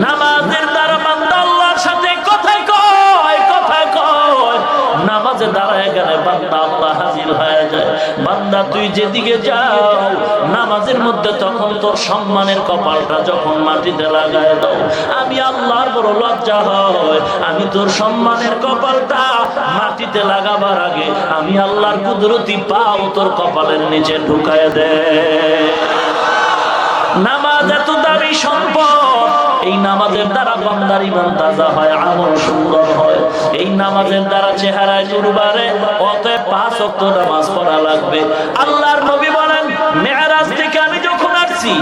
নামাজের দ্বারা বান্দা আল্লাহর সাথে কয়, কথায় কয়। বান্দা আল্লাহ হাজির হয়ে যায়। বান্দা, তুই যেদিকে যাও, নামাজের মধ্যে তখন তোর সম্মানের কপালটা যখন মাটিতে লাগায় দাও। আমি আল্লাহর বড় লজ্জা হয়। আমি তোর সম্মানের কপালটা মাটিতে লাগাবার আগে আমি আল্লাহর কুদরতি পাও তোর কপালের নিচে ঢুকায় দে। নামাজ এত দামি সম্পদ। এই নামাজের দ্বারা বান্দার ইমান তাজা হয়, আমল সুন্দর হয়। এই নামাজের দ্বারা চেহারায় জুরবারে অতএব পাঁচ ওয়াক্ত নামাজ পড়া লাগবে। আল্লাহর নবী বলেন মেরাজ থেকে আমি যখন আসছি,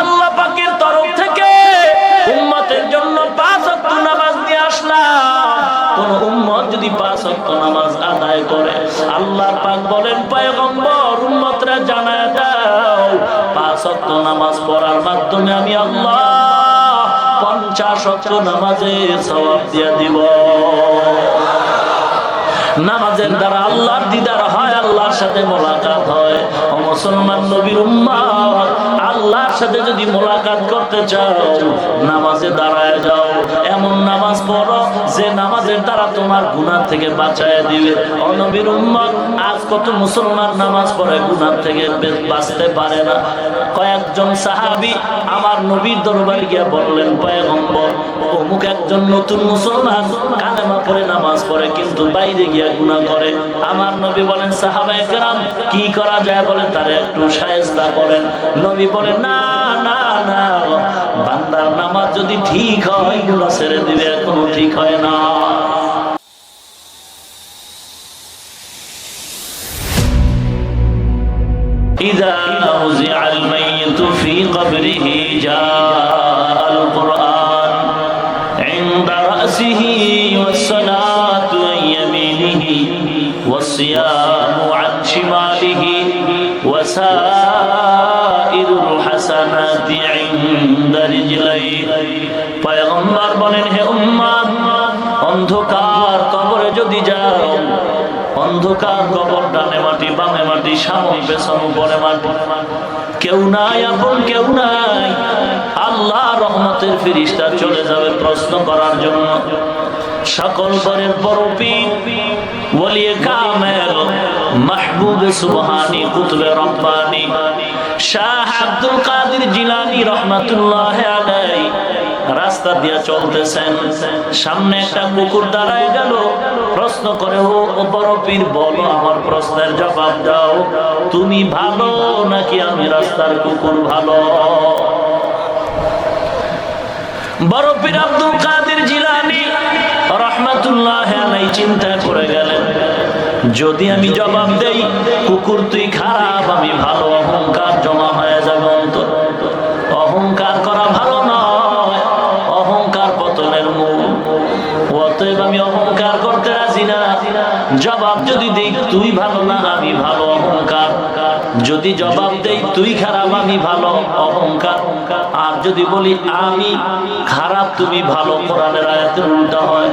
আল্লাহ পাকের তরফ থেকে উম্মতের জন্য পাঁচ ওয়াক্ত নামাজ নিয়ে আসলাম। কোন উম্মত যদি পাঁচ ওয়াক্ত নামাজ আদায় করে আল্লাহর পাক বলেন, পয়গম্বর, উম্মতরা জানায় দাও, পাঁচ ওয়াক্ত নামাজ পড়ার মাধ্যমে আমি আল্লাহ পঞ্চাশ ওয়াক্ত নামাজের সওয়াব দিয়ে দিব। নামাজের দ্বারা আল্লাহর দিদার হয়, আল্লাহর সাথে মোলাকাত হয়। মুসলমান নবীর আল্লাহর সাথে যদি মোলাকাত করতে চাও, নামাজে দাঁড়ায় যাও। এমন নামাজ পড়ো, যে নামাজের দ্বারা তোমার গুনাহ থেকে বাঁচায় দিবে। ও নবীর উম্মাত আজ কত মুসলমান নামাজ পড়ে, গুনাহ থেকে বাঁচতে পারে না। কয়েকজন সাহাবী আমার নবীর দরবারে গিয়া বললেন, পয়গম্বর, অমুক একজন নতুন মুসলমান কালেমা পড়ে নামাজ পড়ে, কিন্তু বাইরে গিয়া গুনাহ করে। আমার নবী বলেন সাহাবায়ে কেরাম কি করা যায় বলে? তারে একটু সায়েস্তা করেন নবী বলেন, না না না, বান্দার নামাজ যদি ঠিক হয়, গুনাহ ছেড়ে দিবে, এখনও ঠিক হয় না। إذا وزع الميت في قبره جاء القرآن عند رأسه والصلاة عن يمينه والصيام عن شماله وسائر الحسنات عند رجليه পয়গম্বর বলেন হে উম্মাদ অন্ধকার কবরে যদি যাও অন্ধকার কবর ডানে মাটি, বামে মাটি, সামনে পেছন পরে মাটি। কেউ নাই, আপন কেউ নাই। আল্লাহ রহমতের ফিরিস্তা চলে যাবে প্রশ্ন করার জন্য। সকল পরের পরপীর বলিয়ে কামেল, মাহবুব সুবহানি, কুতুবে রব্বানি, শাহ আব্দুল কাদের জিলানী রহমাতুল্লাহ আলাই রাস্তা দিয়ে চলতেছেন। সামনে একটা কুকুর দাঁড়ায় গেল। প্রশ্ন করে, ও বড় পীর, বলো আমার প্রশ্নের জবাব দাও। তুমি ভালো নাকি আমি রাস্তার কুকুর ভালো? বড় পীর আব্দুল কাদের জিলানি রহমাতুল্লাহ আলাই চিন্তায় পড়ে গেলেন, যদি আমি জবাব দেই, কুকুর তুই খারাপ, আমি ভালো, অহংকার জমা হয়ে যাবে অহংকার করা জবাব যদি দেই, তুই ভালো না, আমি ভালো, অহংকার। যদি জবাব দেই, তুই খারাপ, আমি ভালো, অহংকার। আর যদি বলি, আমি খারাপ, তুমি ভালো, কোরআনের আয়াতের উল্টা হয়।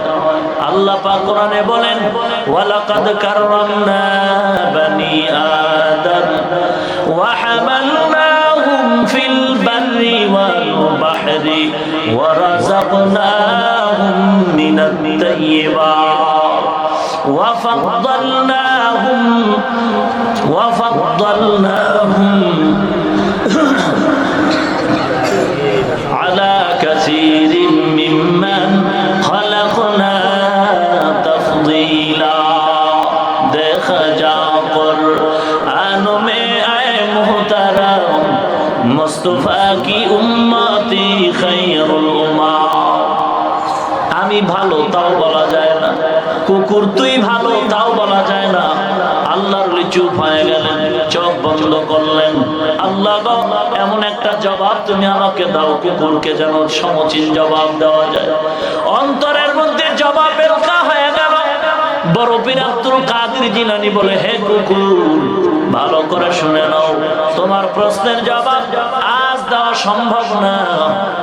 আল্লাহ পাক কোরআনে বলেন, ওয়ালাকাদ কাররামনা বানি আদম ওয়া হামালনাহুম ফিল বাররি ওয়াল বাহরি ওয়া রাযাকনাহুম মিনাত তাইয়্যিবাত وفضلناهم وفضلناهم على كثير ممن হয়ে গেলেন, চোখ বন্ধ করলেন। আল্লাহ এমন একটা জবাব তুমি আমাকে দাও, কুকুরকে যেন সমচিন জবাব দেওয়া যায়। অন্তরের মধ্যে জবাবের কা হয়ে গেল। বড় আব্দুল কাদের জিলানি বলে, হে কুকুর, ভালো করে শুনে নাও। তোমার প্রশ্নের জবাব আজ দেওয়া সম্ভব না।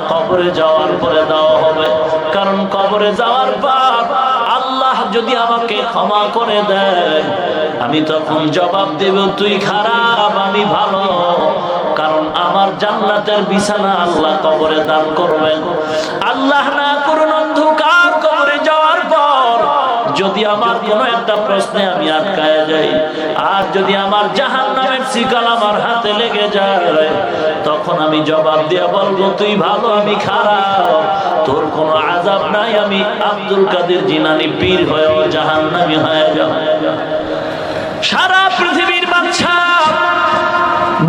কবরে যাওয়ার পরে দেওয়া হবে। কারণ কবরে যাওয়ার পর যদি আমাকে ক্ষমা করে দেয় আমি তখন জবাব দেব, তুই খারাপ, আমি ভালো। কারণ আমার জান্নাতের বিছানা আল্লাহ কবরে দান করবেন। আল্লাহ না যদি আমার কোন একটা প্রশ্নে আমি আটকায় যাই, আর যদি আমার জাহান নামের শিকাল আমার হাতে লেগে যায়, তখন আমি জবাব দিয়ে বলব, তুই ভালো, আমি খারাপ। তোর কোনো আজাব নাই, আমি আব্দুল কাদের জিনানি পীর হয়েও জাহান নামি হয়ে যাব। সারা পৃথিবীর বাচ্চা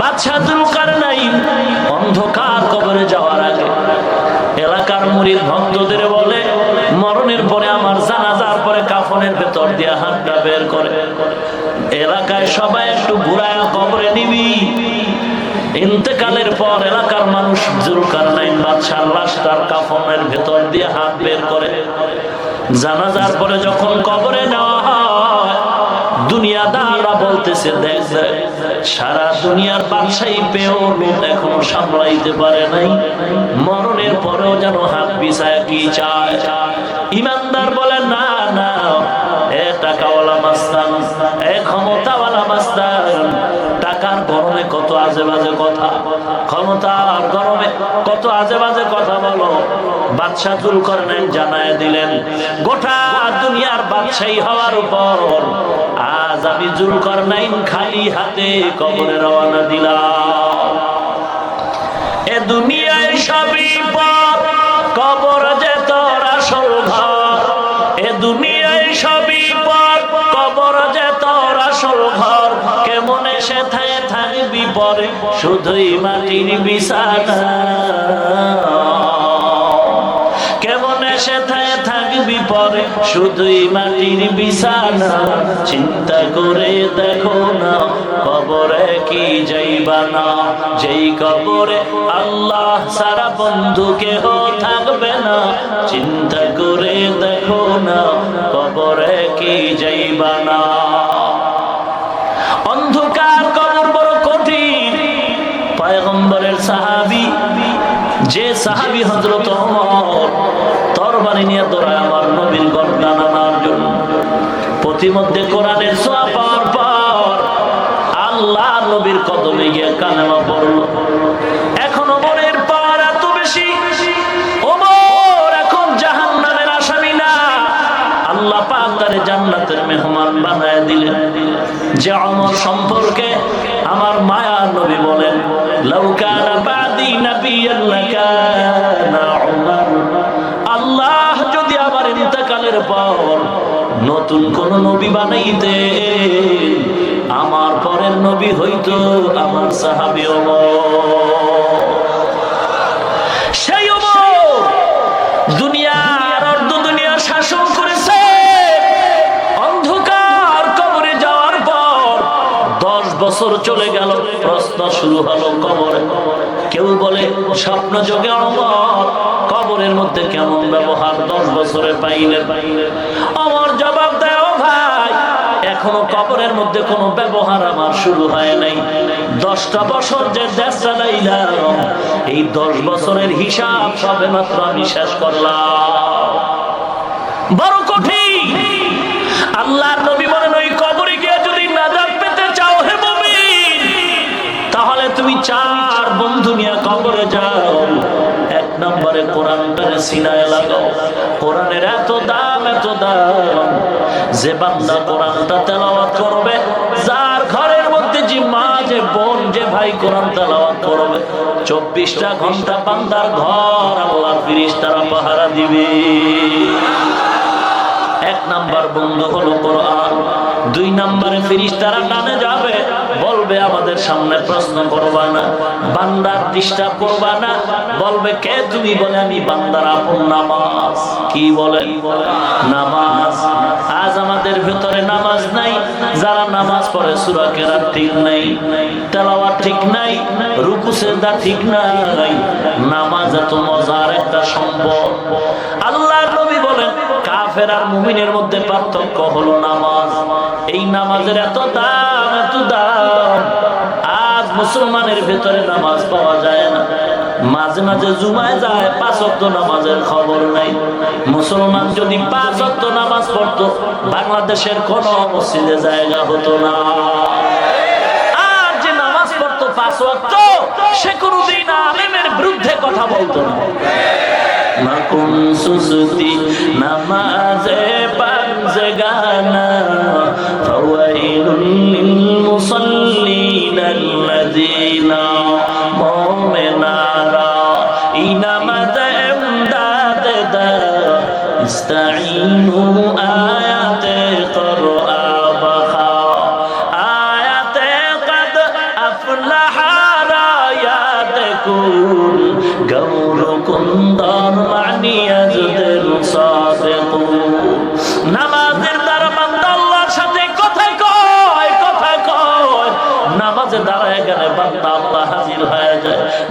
বাচ্চা দুলকার নাই অন্ধকার কবরে যাওয়ার আগে এলাকার মুরিদ ভক্তদের বলে, মরণের পরে কাফনের ভেতর দিয়ে হাতটা বের করে। এলাকায় সবাই একটু ঘুরায় কবরে নিবি। ইন্তেকালের পর এলাকার মানুষ জুলকার নাইন বাদশার লাশ তার কাফনের ভেতর দিয়ে হাত বের করে। জানাজার পরে যখন কবরে নেওয়া হয়, দুনিয়াদাররা বলতেছে, দেখ সারা দুনিয়ার বাদশাহী পেয়েও লোক এখনও সামলাইতে পারে নাই। মরণের পরেও যেন হাত বিছায় কি চায়? ইমানদার বলে, না না, এ টাকাওয়ালা মাস্তান, এ ক্ষমতাওয়ালা মাস্তান, টাকার গরমে কত আজে বাজে কথা, ক্ষমতার গরমে কত আজে বাজে কথা বলো। বাদশাহ দুল করেন জানায় দিলেন, গোটা দুনিয়ার বাদশাহী হওয়ার উপর আজ আমি জুল করনাইন খালি হাতে কবরে রওনা দিলাম। এ দুনিয়ায় সবই পর আসল ঘর, কেমন এসে থাকে থাকবি পরে শুধুই মাটির বিছানা। কেমন এসে থাকে থাকবি পরে শুধুই মাটির বিছানা। চিন্তা করে দেখো না, কবরে কি যাইবা না। যেই কবরে আল্লাহ সারা বন্ধু কেহ থাকবে না, চিন্তা করে দেখো না, কবরে কি যাইবা না। পয়গম্বরের সাহাবি, যে সাহাবি হজরত তরবারি নিয়ে দৌড়ায় আমার নবীর গর্দান আনার জন্য। প্রতিমধ্যে কোরআনের পাওয়ার পর আল্লাহ নবীর কদমে গিয়ে কালেমা পড়ল। এখন বেশি। মেহমান বানায় দিলেন। যে অমর সম্পর্কে আমার মায়া নবী বলেন যদি আবার ইন্তেকালের পর নতুন কোন নবী বানাইতে আমার পরের নবী হইতো আমার সাহাবী ওমর। সেই ওমর দুনিয়ার বছর চলে গেল, প্রশ্ন শুরু হলো কবরে। কেউ বলে, স্বপ্ন যোগে অমর, কবরের মধ্যে কেমন ব্যবহার? দশ বছরে পাইলে। পাইলে অমর জবাব দেয় ভাই, এখনও কবরের মধ্যে কোনো ব্যবহার আমার শুরু হয় নাই। দশটা বছর যে দেশ চালাইলাম, এই দশ বছরের হিসাব সবে মাত্র আমি শেষ করলাম। বড় কঠিন। আল্লাহর চার বন্ধু নিয়ে কবরে যাও। এক নম্বরে কোরআনটারে সিনায় লাগাও কোরআনের এত দাম এত দাম। যে বান্দা কোরআনটা তেলাওয়াত করবে, যার ঘরের মধ্যে যে মা, যে বোন, যে ভাই কোরআন তেলাওয়াত করবে, চব্বিশটা ঘণ্টা বান্দার ঘর আল্লাহর ফিরিস্তারা পাহারা দিবে। এক নাম্বার বন্ধু হলো কোরআন, দুই নাম্বারে ফিরিস্তারা টানে যাবে বলবে, আমাদের সামনে প্রশ্ন করবা না, বান্দার ডিস্টার্ব করবা না। বলবে, কে তুমি? বলে, আমি বান্দার আপন নামাজ। কি বলে? নামাজ। আজ আমাদের ভেতরে নামাজ নাই। যারা নামাজ পড়ে, সুরা কেরা ঠিক নাই তেলাওয়া ঠিক নাই, রুকু সেজদা ঠিক নাই। নামাজ এত মজার একটা সম্পদ। আল্লাহর নবী বলেন, কাফের আর মুমিনের মধ্যে পার্থক্য হলো নামাজ। এই নামাজের এত দাম এত দাম। আজ মুসলমানের ভেতরে নামাজ পাওয়া যায় না। মাঝে মাঝে জুমায় যায়, পাঁচ অক্ট নামাজের খবর নাই। মুসলমান যদি পাঁচ অক্ট নামাজ পড়তো, বাংলাদেশের কোন মসজিদে জায়গা হতো না। আর যে নামাজ পড়তো পাঁচ ওয়াক্ত, সে কোনোদিন আলেমের বিরুদ্ধে কথা বলতো না। নামাজে পাঁচে গানা ফাওয়াইলুল লিল মুসাল্লিন আল্লাযীনা মুমিনারা। এই নামাজে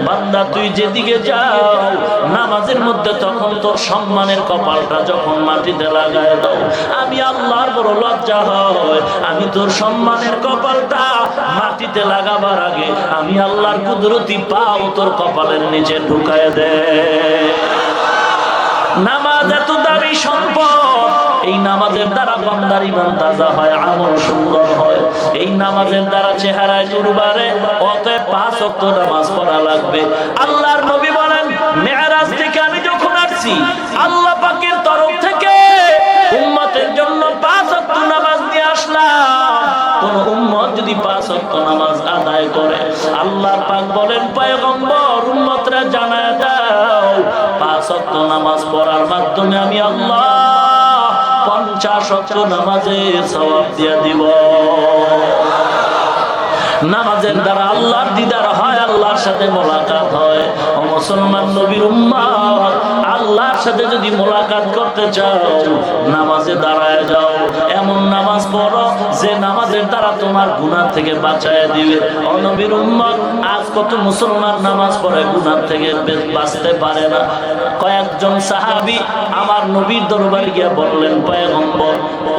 বান্দা, তুই যেদিকে যাও, নামাজের মধ্যে তখন তোর সম্মানের কপালটা যখন মাটিতে লাগায় দাও। আমি আল্লাহর বড় লজ্জা হয়। আমি তোর সম্মানের কপালটা মাটিতে লাগাবার আগে আমি আল্লাহর কুদরতি পাও তোর কপালের নিচে ঢুকায় দে। নামাজ এত দামি সম্পদ এই নামাজের দ্বারা বান্দার ইমান তাজা হয়, আমল সুন্দর হয়। এই নামাজের দ্বারা চেহারায় জুরবারে অতএব পাঁচ ওয়াক্ত নামাজ পড়া লাগবে। আল্লাহর নবী বলেন মেরাজ থেকে আমি যখন আসছি, আল্লাহ পাকের তরফ থেকে উম্মতের জন্য পাঁচ ওয়াক্ত নামাজ নিয়ে আসলাম। কোন উম্মত যদি পাঁচ ওয়াক্ত নামাজ আদায় করে আল্লাহর পাক বলেন, পয়গম্বর, উম্মতরা জানায় দাও, পাঁচ ওয়াক্ত নামাজ পড়ার মাধ্যমে আমি আল্লাহ পঞ্চাশ ওয়াক্ত নামাজের সওয়াব দিয়ে দিব। নামাজের দ্বারা আল্লাহর দিদার হয়, আল্লাহর সাথে মোলাকাত হয়। ও মুসলমান নবীর উম্মাত আল্লাহর সাথে যদি মোলাকাত করতে চাও, নামাজে দাঁড়ায় যাও। এমন নামাজ পড়ো যে নামাজের দ্বারা তোমার গুনাহ থেকে বাঁচায় দিবে। ও নবীর উম্মাত কত মুসলমান নামাজ পড়ে গুনাহ থেকে বাঁচতে পারে না। কয়েকজন সাহাবী আমার নবীর দরবারে গিয়া বললেন, পয়গম্বর,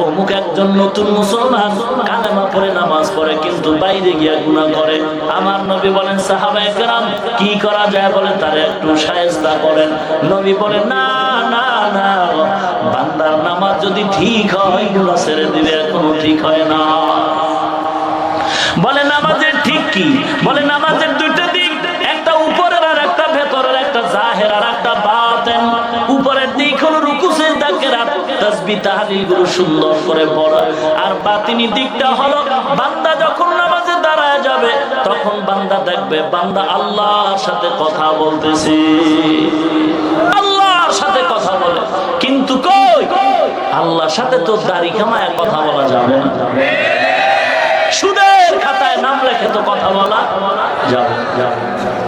অমুক একজন নতুন মুসলমান কালেমা পড়ে নামাজ পড়ে, কিন্তু বাইরে গিয়া গুনাহ করে। আমার নবী বলেন, সাহাবা একরাম, কি করা যায় বলে তারে একটু সায়স্তা করেন। নবী বলেন, না না না, বান্দার নামাজ যদি ঠিক হয়, গুনাহ ছেড়ে দিবে, এখনও ঠিক হয় না। বলে, নামাজের ঠিক কি? বলে, নামাজের জাহের আর একটা বাতেন। উপরের দিক হলো রুকু সেজদা সুন্দর করে পড়া। আর বাতিনি দিকটা হলো, বান্দা যখন নামাজে দাঁড়ায় যাবে, তখন বান্দা দেখবে, বান্দা আল্লাহর সাথে কথা বলতেছে। আল্লাহর সাথে কথা বলে। কিন্তু কই? আল্লাহর সাথে তো দাড়ি কামায় কথা বলা যাবে না। সুদের খাতায় নাম লেখে তো কথা বলা যাবে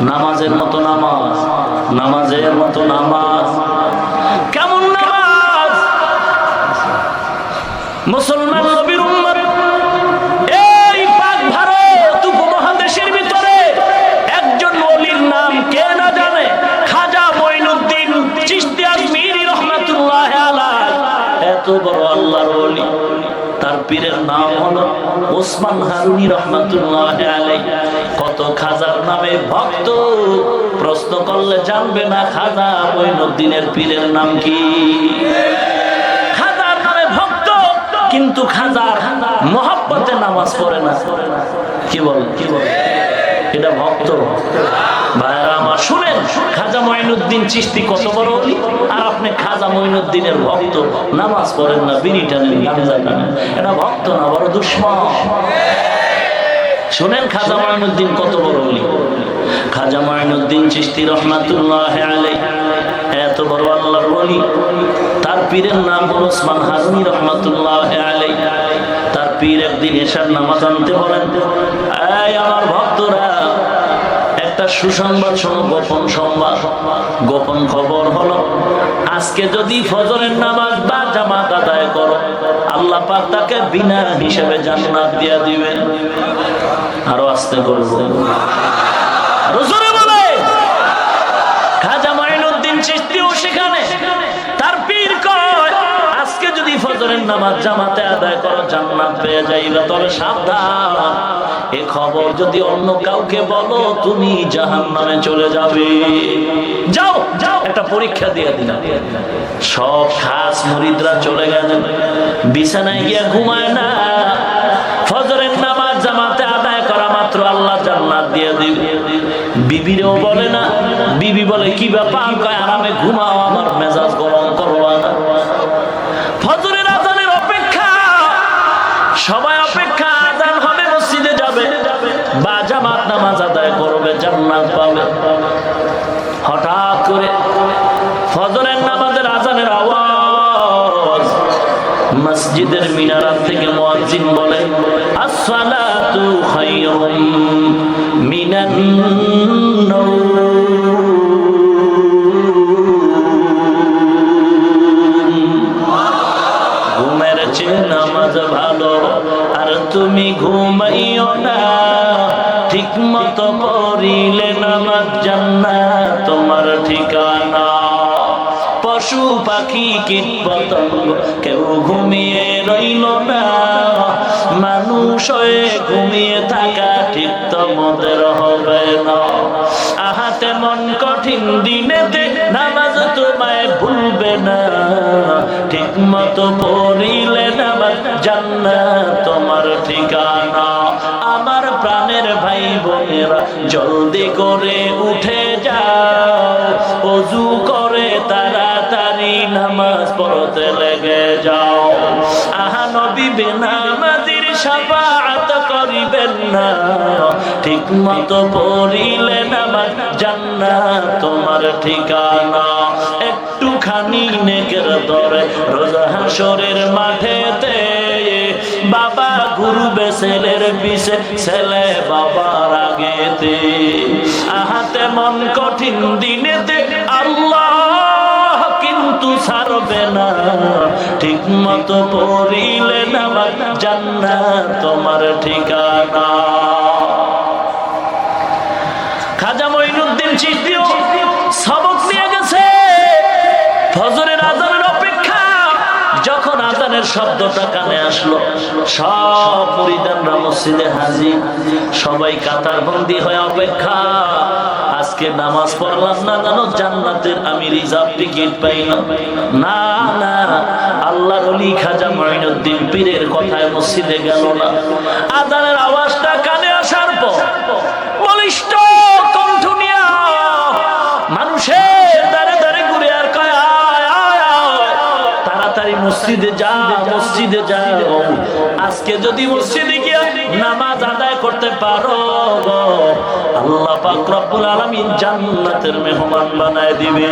নামাজের মতো নামাজ, নামাজের মতো নামাজ। কেমন নামাজ? মুসলমান নবীর উম্মত, এই পাক ভারত উপমহাদেশের ভিতরে একজন ওলির নাম কে না জানে? খাজা মঈনুদ্দিন চিশতি আজমিরি রহমাতুল্লাহ আলাইহি। এত বড় আল্লাহর ওলি। তার পীরের নাম হলো ওসমান হারুনি রহমাতুল্লাহ আলাইহি। কত খাজার নামে ভক্ত? প্রশ্ন করলে জানবে না খাজা মঈনুদ্দিনের পীরের নাম কি? খাজার নামে ভক্ত, কিন্তু খাজার মহব্বতে নামাজ পড়ে না। কি বল? কি বল? এটা ভক্ত। ভাইরা আমার শুনেন, খাজা মঈনুদ্দিন চিস্তি কত বড় আর আপনি খাজা মঈনুদ্দিনের ভক্ত, নামাজ পড়েন না, বিড়ি টানেন, গাঁজা টানেন। এটা ভক্ত না, বড় দুশ্মন। শুনেন খাজা মাইনুদ্দিন কত বড় অলি খাজা মাইনুদ্দিন চিস্তি রহমাতুল্লাহ আলে এত বড় আল্লাহর অলি তার পীরের নাম হল ওসমান হাজমি রহমাতুল্লাহ আলাইহি। তার পীর একদিন এসার নামাজ আনতে বলেন আমার ভক্তরা একটা সুসংবাদ শোনো, গোপন সংবাদ। গোপন খবর হলো, আজকে যদি ফজরের নামাজ বা জামাত আদায় করো, আল্লাহ পাক তাকে বিনা হিসেবে জান্নাত দিয়া দিবেন। আরও আসতে করব। ফজরের নামাজ জামাতে আদায় করো, জান্নাত পেয়ে যাইবে, তবে সাবধান। এ খবর যদি অন্য কাউকে বলো, তুমি জাহান্নামে চলে যাবে। যাও যাও, একটা পরীক্ষা দিয়ে দিলাম। সব খাস মুরিদরা চলে গেলেন। বিছানায় গিয়া ঘুমায় না। ফজরের নামাজ জামাতে আদায় করা মাত্র আল্লাহ জান্নাত দিয়ে দিবে। বিবিরেও বলে না, বিবি বলে, কি ব্যাপার? আরামে ঘুমাও, আমার মেজাজ গরম করবা না ফজরের আজানের অপেক্ষা সবাই অপেক্ষা আজান হবে, মসজিদে যাবে। বা জামাত নামাজ আদায় করবে, জান্নাত পাবে। হঠাৎ করে ফজরের নামাজের আজানের আওয়াজ মসজিদের মিনারাত থেকে মুয়াজ্জিন বলে, আসসালাতু খায়রুম মিনান নাওম ঘুমাইও না। ঠিক মতো পড়িলে নামাজ জান্না তোমার ঠিকানা। পশু পাখি কীট পতঙ্গ, কেউ ঘুমিয়ে রইল না। মানুষ হয়ে ঘুমিয়ে থাকা ঠিক তোমাদের হবে না। আহাতে মন কঠিন দিনেতে নামাজ তোমায় ভুলবে না। ঠিক মতো পড়িলে নামাজ জান্নাত তোমার ঠিকানা। করে উঠে যাও, অজু করে তাড়াতাড়ি নামাজ পড়তে লেগে যাও। সাফাত করিবেন না। ঠিক মতো পড়িলে নামাজ তোমার ঠিকানা। একটুখানি নেকের দরে রোজা হাসরের মাঠেতে বাবা ঘুরবে ছেলের পিছে ছেলে বাবার আগেতে। আহাতে মন কঠিন দিনেতে আল্লাহ কিন্তু ছাড়বে না। ঠিক মতো পড়িলে না জান্নাত তোমার ঠিকানা। শব্দটা কানে আসলো। সব পরিধানরা মসজিদে হাজির। সবাই কাতার বন্দি হয়ে অপেক্ষা। আজকে নামাজ পড়লাম না জানো? জান্নাতের আমি রিজার্ভ টিকিট পাই না না, আল্লাহর অলি খাজা মঈনুদ্দিন পীরের কথায় মসজিদে গেল না। আজানের আওয়াজটা কানে আসার পর বলিষ্ঠ মসজিদে যা, মসজিদে যাও। আজকে যদি মসজিদে গিয়ে নামাজ আদায় করতে পারো আল্লাহ পাক রব্বুল আলামিন জান্নাতের মেহমান বানায় দিবে।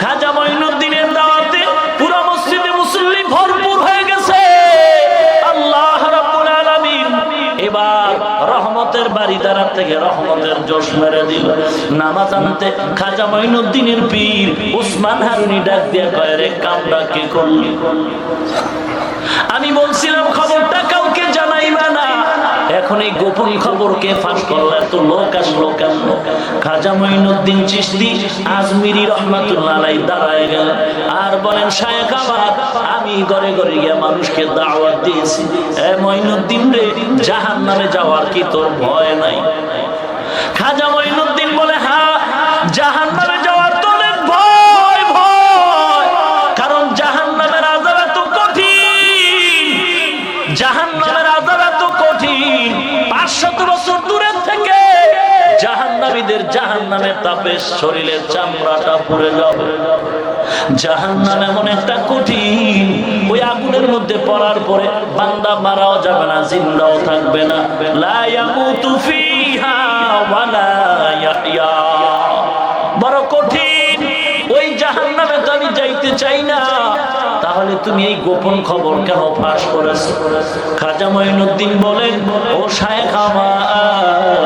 খাজা মঈনুদ্দিনের রহমতের বাড়ি দাঁড়ার থেকে রহমতের জোশ মেরে দিল। নামাজ আনতে খাজা মঈনুদ্দিনের পীর উসমান হারুনি ডাক দিয়ে কয়, রে কামরা, কে করলি? আমি বলছিলাম, খবরটা কাউকে জানাইবা এখন এই গোপন খবরকে ফাঁস করলে, এত লোক আসলো কেন? খাজা মঈনুদ্দিন চিশতি আজমিরি রহমাতুল্লাহ আলাই দাঁড়ায় গেল। আর বলেন, শায়েখ আবার আমি ঘরে ঘরে গিয়ে মানুষকে দাওয়াত দিয়েছি। এ মঈনুদ্দিন রে জাহান নামে যাওয়ার কি তোর ভয় নাই? খাজা মঈনুদ্দিন বলে হ্যাঁ জাহান জাহান জাহান নামের তাপে শরীরের চামড়াটা পুড়ে যাবে জাহান নাম এমন একটা কঠিন, ওই আগুনের মধ্যে পড়ার পরে বান্দা মারাও যাবে না, জিন্দাও থাকবে না। বড় কঠিন, ওই জাহান নামে তো আমি যাইতে চাই না। তাহলে তুমি এই গোপন খবর কেন ফাঁস করেছ। খাজা মঈনুদ্দিন বলেন, ও আমার আমার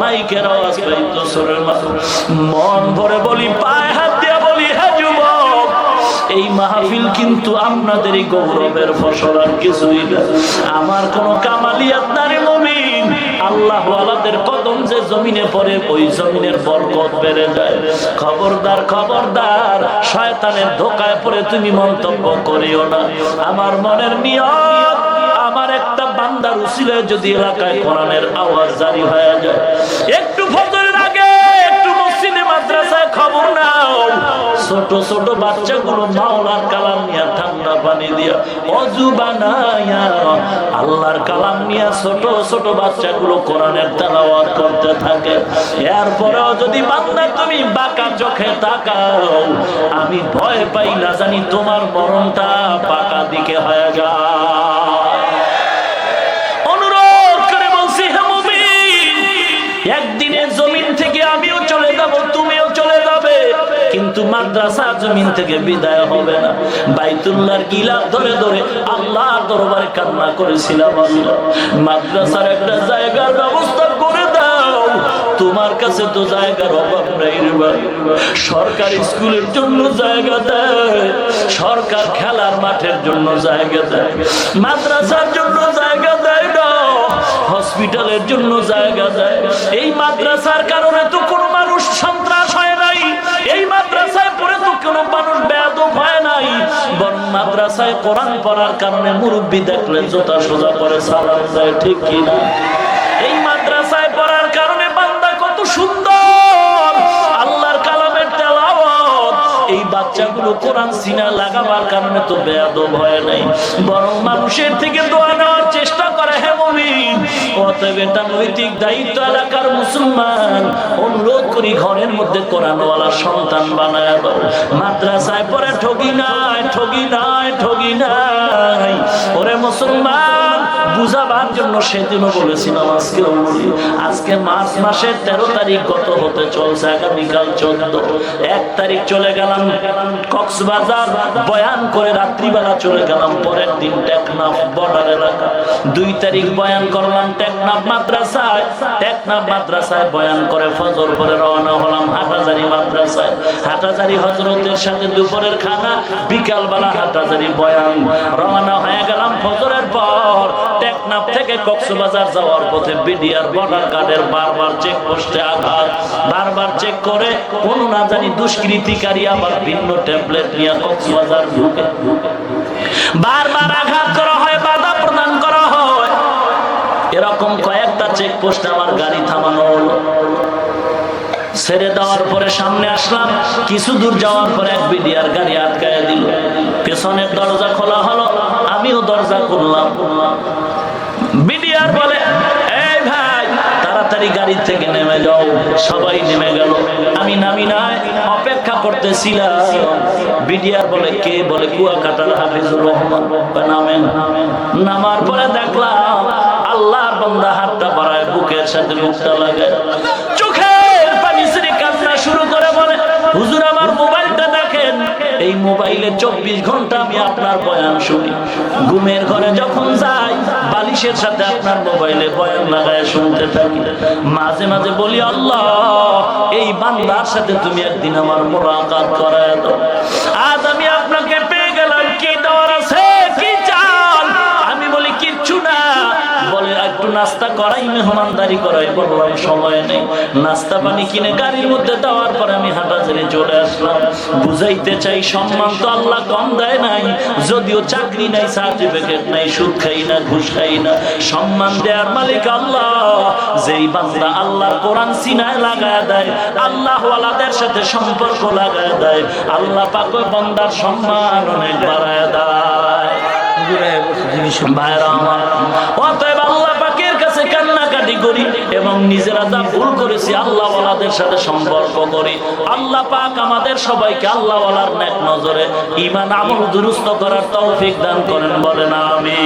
মাইকের আওয়াজ মন ভরে বলি, পায়ে হাত দিয়া বলি হ্যাঁ এই মাহফিল কিন্তু আপনাদেরই গৌরবের ফসল আর কিছুই না। আমার কোনো কামালিয়াত নারী মমিন। আল্লাহ আলাদের কদম যে জমিনে পড়ে, ওই জমিনের বরকত বেড়ে যায়। খবরদার খবরদার, শয়তানের ধোকায় পড়ে তুমি মন্তব্য করিও না। আমার মনের একটা উসিলে যদি এলাকায় কোরআনের আওয়াজ জারি হয়ে যায়। একটু ফজরের আগে একটু মসজিদে মাদ্রাসায় খবর নাও। ছোট ছোট বাচ্চাগুলো মাওলার কালাম নিয়ে ঠান্ডা পানি দিয়া অজু বানায়া আল্লাহর কালাম নিয়ে ছোট ছোট বাচ্চাগুলো কোরআনের তেলাওয়াত করতে থাকে। এরপরেও যদি বান্দা তুমি বাঁকা চোখে তাকাও, আমি ভয় পাই না জানি তোমার মরণটা বাঁকা দিকে হয়ে যায়। মাদ্রাসা জমিন থেকে বিদায় হবে না। বাইতুল্লাহর গিলাফ ধরে ধরে আল্লাহ দরবারে কান্না করেছিলাম আল্লাহ মাদ্রাসার একটা জায়গার ব্যবস্থা করে দাও। তোমার কাছে তো জায়গার অভাব নাই রে ভাই। সরকার স্কুলের জন্য জায়গা দেয়, সরকার খেলার মাঠের জন্য জায়গা দেয়, মাদ্রাসার জন্য জায়গা দেয় না, হসপিটালের জন্য জায়গা দেয়। এই মাদ্রাসার কারণে তো কোনো কোনো মানুষ ব্যাধ হয় নাই। বরং মাদ্রাসায় কোরআন পড়ার কারণে মুরব্বী দেখলে জোতা সোজা করে সালাম দেয়, ঠিক কিনা? এই মাদ্রাসায় পড়ার কারণে বান্দা কত সুন্দর। আল্লাহর কালামের তেলাওয়াত, এই বাচ্চাগুলো কোরআন সিনা লাগাবার কারণে তো বেয়াদব হয় নাই। বরং মানুষের থেকে দোয়া নেওয়ার চেষ্টা করে, হে মুমিন। অতএব এটা নৈতিক দায়িত্ব এলাকার মুসলমান। অনুরোধ করি ঘরের মধ্যে কোরআনওয়ালা সন্তান বানায় দাও। মাদ্রাসায় পরে ঠগি নাই ঠগি নাই ঠগি নাই। ওরে মুসলমান, বুঝাবার জন্য সেদিনও বলেছিলাম আজকেও বলি, আজকে মার্চ মাসের তেরো তারিখ গত হতে চলছে আগামীকাল চোদ্দ। এক তারিখ চলে গেলাম। কক্সবাজার বয়ান করে রাত্রিবেলা চলে গেলাম, পরের দিন টেকনাফ বর্ডার এলাকা দুই তারিখ বয়ান করলাম টেকনাফ মাদ্রাসায়। টেকনাফ মাদ্রাসায় বয়ান করে ফজর করে রওনা হলাম হাটাজারি মাদ্রাসায়। হাটাজারি হজরতের সাথে দুপুরের খানা, বিকালবেলা হাটাজারি বয়ান। রওনা হয়ে গেলাম ফজরের পর। টেকনাফ থেকে কক্সবাজার যাওয়ার পথে বিডিআর বর্ডার গার্ডের বারবার চেক পোস্টে আঘাত। বারবার চেক করে, কোন না জানি দুষ্কৃতিকারী আবার ভিন্ন ট্যাবলেট নিয়ে কক্সবাজার ঢুকে। বারবার আঘাত করা হয়, বাধা প্রদান করা হয়। এরকম কয়েকটা চেক পোস্ট আমার গাড়ি থামানো হলো। ছেড়ে দেওয়ার পরে সামনে আসলাম, কিছু দূর যাওয়ার পরে এক বিডিআর গাড়ি আটকায় দিল। পেছনের দরজা খোলা হলো, আমিও দরজা খুললাম। বিডিআর বলে, এই ভাই, তাড়াতাড়ি গাড়ি থেকে নেমে যাও, সবাই নেমে গেল। আমি নামি নাই অপেক্ষা করতেছিলাম। বিডিআর বলে, কে? বলে, কুয়াকাটার হাফিজুর রহমান। নামেন। নামার পরে দেখলাম, আল্লাহর বন্দা হাতটা বাড়ায়, বুকের সাথে মুখটা লাগে চোখের পানি ছেড়ে কান্না শুরু করে বলে, হুজুর, আমার মোবাইলটা দেখেন এই মোবাইলে চব্বিশ ঘণ্টা আমি আপনার বয়ান শুনি। ঘুমের ঘরে যখন যাই, বালিশের সাথে আপনার মোবাইলে বয়ান লাগায় শুনতে থাকি। মাঝে মাঝে বলি, আল্লাহ, এই বান্দার সাথে তুমি একদিন আমার মোলাকাত করায় নাস্তা করাই মেহমানদারি করাই বললাম সময় নেই। নাস্তা পানি কিনে গাড়ির মধ্যে দেওয়ার পরে আমি হাঁটাচালি চলে আসলাম। বুঝাইতে চাই সম্মান তো আল্লাহ কম দেয় নাই। যদিও চাকরি নাই সার্টিফিকেট নাই সুদ খাই না ঘুষ খাই না। সম্মান দেওয়ার মালিক আল্লাহ। যেই বান্দা আল্লাহর কোরআন সিনায় লাগায় দেয় আল্লাহ ওয়ালাদের সাথে সম্পর্ক লাগায় দেয় আল্লাহ পাক বান্দার সম্মান অনেক বাড়ায় দেয়। ভাইরা আমার অতএব আল্লাহ করি এবং নিজেরা যা ভুল করেছি আল্লাহ ওয়ালাদের সাথে সম্পর্ক করি। আল্লাহ পাক আমাদের সবাইকে আল্লাহ ওয়ালার নেক নজরে ইমান আমল দুরুস্ত করার তৌফিক দান করেন, বলেন আমি